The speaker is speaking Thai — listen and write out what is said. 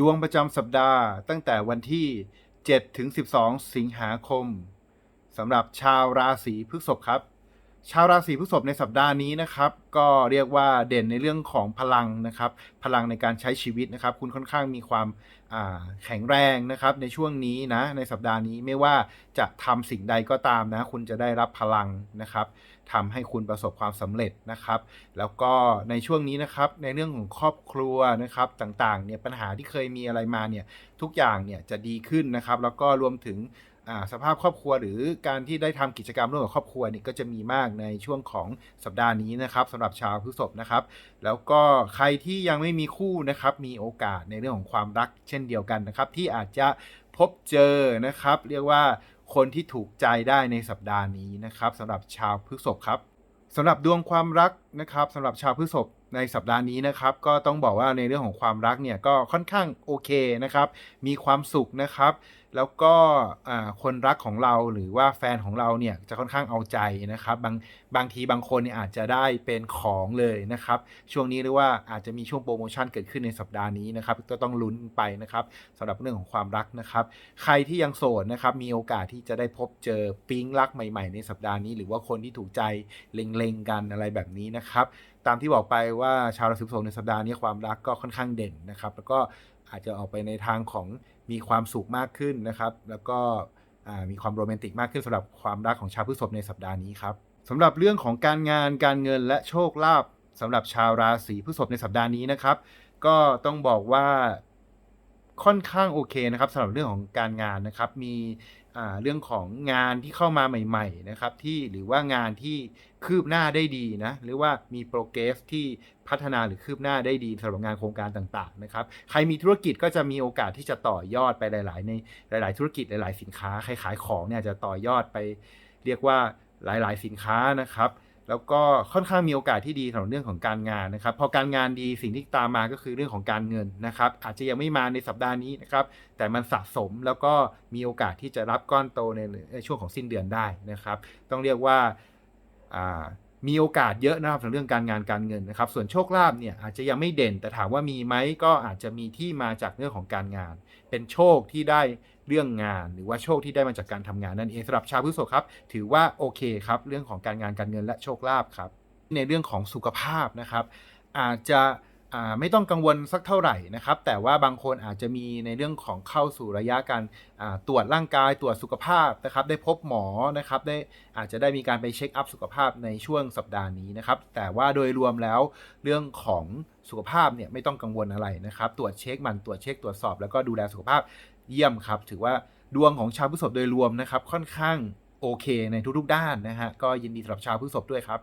ดวงประจำสัปดาห์ตั้งแต่วันที่ 7 ถึง 12 สิงหาคมสำหรับชาวราศีพฤษภครับ ชาวราศีพฤษภในสัปดาห์นี้นะครับ ก็เรียกว่าเด่นในเรื่องของพลังนะครับ พลังในการใช้ชีวิตนะครับ คุณค่อนข้างมีความาแข็งแรงนะครับ ในช่วงนี้นะในสัปดาห์นี้ไม่ว่าจะทำสิ่งใดก็ตามนะ คุณจะได้รับพลังนะครับทำให้คุณประสบความสำเร็จนะครับ แล้วก็ในช่วงนี้นะครับในเรื่องของครอบครัวนะครับต่างๆเนี่ยปัญหาที่เคยมีอะไรมาเนี่ยทุกอย่างเนี่ยจะดีขึ้นนะครับ แล้วก็รวมถึง สภาพครอบครัวหรือการที่ได้ทำกิจกรรมร่วมกับครอบครัวนี่ก็จะมีมากในช่วงของสัปดาห์นี้นะครับสำหรับชาวพฤษภนะครับ แล้วก็ใครที่ยังไม่มีคู่นะครับมีโอกาสในเรื่องของความรักเช่นเดียวกันนะครับ ที่อาจจะพบเจอนะครับ เรียกว่าคนที่ถูกใจได้ในสัปดาห์นี้นะครับสำหรับชาวพฤษภครับสำหรับดวงความรักนะครับสำหรับชาวพฤษภในสัปดาห์นี้นะครับ ก็ต้องบอกว่าในเรื่องของความรักเนี่ยก็ค่อนข้างโอเคนะครับ มีความสุขนะครับ แล้วก็คนรักของเราหรือว่าแฟนของเราเนี่ยจะค่อนข้างเอาใจนะครับบางบางทีบางคนเนี่ยอาจจะได้เป็นของเลยนะครับ ช่วงนี้เรียกว่าอาจจะมีช่วงโปรโมชั่นเกิดขึ้นในสัปดาห์นี้นะครับก็ต้องลุ้นไปนะครับสำหรับเรื่องของความรักนะครับ ใครที่ยังโสดนะครับมีโอกาสที่จะได้พบเจอปิ๊งรักใหม่ ๆ ในสัปดาห์นี้ หรือว่าคนที่ถูกใจเล็งๆกันอะไรแบบนี้นะครับตามที่บอกไปว่าชาวราศีพฤษภในสัปดาห์นี้ความรักก็ค่อนข้างเด่นนะครับ แล้วก็อาจจะออกไปในทางของ มีความสุขมากขึ้นนะครับ แล้วก็มีความโรแมนติกมากขึ้นสำหรับความรักของชาวพฤษภในสัปดาห์นี้ครับสำหรับเรื่องของการงานการเงินและโชคลาภสำหรับชาวราศีพฤษภในสัปดาห์นี้นะครับ ก็ต้องบอกว่า ค่อนข้างโอเคนะครับสำหรับเรื่องของการงานนะครับ มีเรื่องของงานที่เข้ามาใหม่ๆนะครับที่หรือว่างานที่คืบหน้าได้ดีนะหรือว่ามีโปรเกรสที่พัฒนาหรือคืบหน้าได้ดีสำหรับงานโครงการต่างๆนะครับใครมีธุรกิจก็จะมีโอกาสที่จะต่อยอดไปหลาย ๆ ในหลาย ๆ ธุรกิจหลาย ๆ สินค้าใครขายของเนี่ยจะต่อยอดไปเรียกว่าหลาย ๆ สินค้านะครับ แล้วก็ค่อนข้างมีโอกาสที่ดีสำหรับเรื่องของการงานนะครับ พอการงานดีสิ่งที่ตามมาก็คือเรื่องของการเงินนะครับ อาจจะยังไม่มาในสัปดาห์นี้นะครับ แต่มันสะสมแล้วก็มีโอกาสที่จะรับก้อนโตในช่วงของสิ้นเดือนได้นะครับ ต้องเรียกว่า มีโอกาสเยอะนะครับในเรื่องการงานการเงินนะครับ ส่วนโชคลาภเนี่ยอาจจะยังไม่เด่น แต่ถามว่ามีไหมก็อาจจะมีที่มาจากเรื่องของการงาน เป็นโชคที่ได้เรื่องงาน หรือว่าโชคที่ได้มาจากการทำงานนั่นเองสำหรับชาวพฤษภครับ ถือว่าโอเคครับ เรื่องของการงานการเงินและโชคลาภครับ ในเรื่องของสุขภาพนะครับ อาจจะ ไม่ต้องกังวลสักเท่าไหร่นะครับ แต่ว่าบางคนอาจจะมีในเรื่องของเข้าสู่ระยะการตรวจร่างกายตรวจสุขภาพนะครับ ได้พบหมอนะครับ ได้อาจจะได้มีการไปเช็คอัพสุขภาพในช่วงสัปดาห์นี้นะครับ แต่ว่าโดยรวมแล้วเรื่องของสุขภาพเนี่ยไม่ต้องกังวลอะไรนะครับ ตรวจเช็คมันตรวจเช็คตรวจสอบแล้วก็ดูแลสุขภาพเยี่ยมครับ ถือว่าดวงของชาวพฤษภโดยรวมนะครับ ค่อนข้างโอเคในทุกๆด้านนะฮะก็ยินดีสำหรับชาวพฤษภด้วยครับ